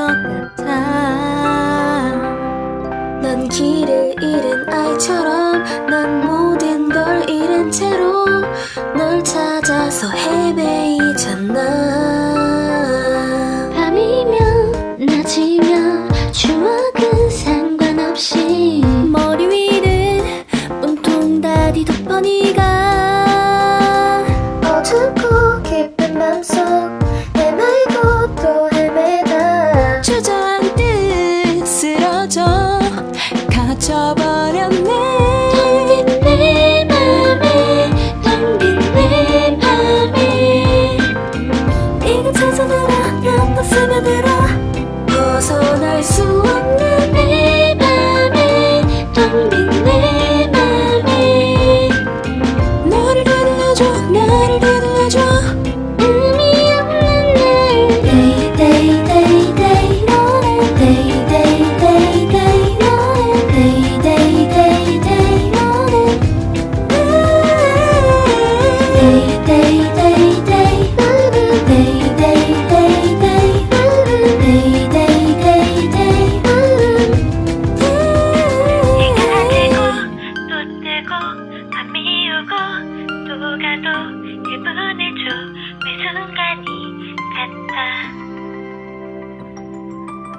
같아. 넌 길을 잃은 아이처럼 난 모든 걸 잃은 채로 널 찾아서 헤매이잖아. 밤이면 낮이면 추억은 상관없이 머리 위를 온통 다디 덮어니가 수 없는 내 맘에 텅빈 내 맘에. 너를 되돌려줘 나를 같아.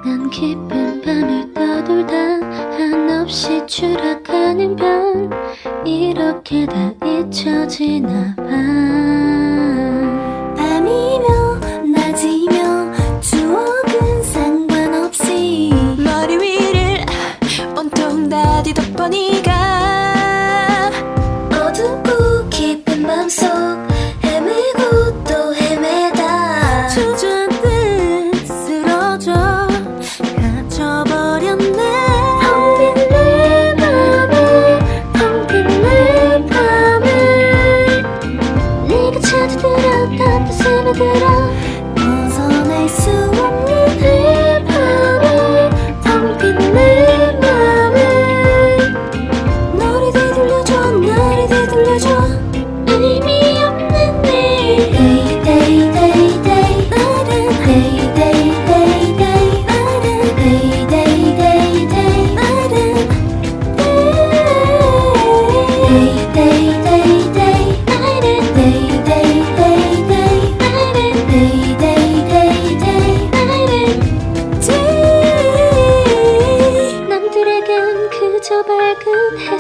난 깊은 밤을 떠돌다 한없이 추락하는 별. 이렇게 다 잊혀지나 봐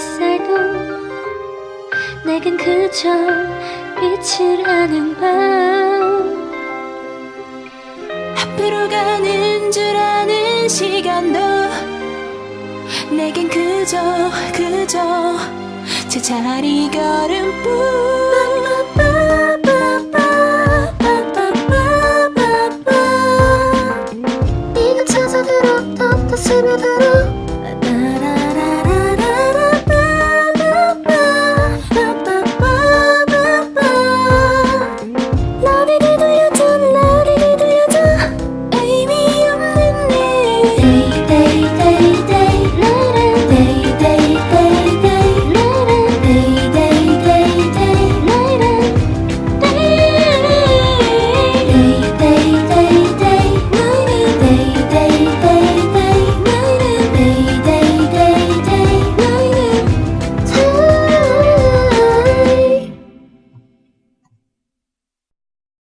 햇살도 내겐 그저 빛을 아는 밤. 앞으로 가는 줄 아는 시간도 내겐 그저 그저 제 자리 걸음뿐. 네가 찾아들어 또 스며들어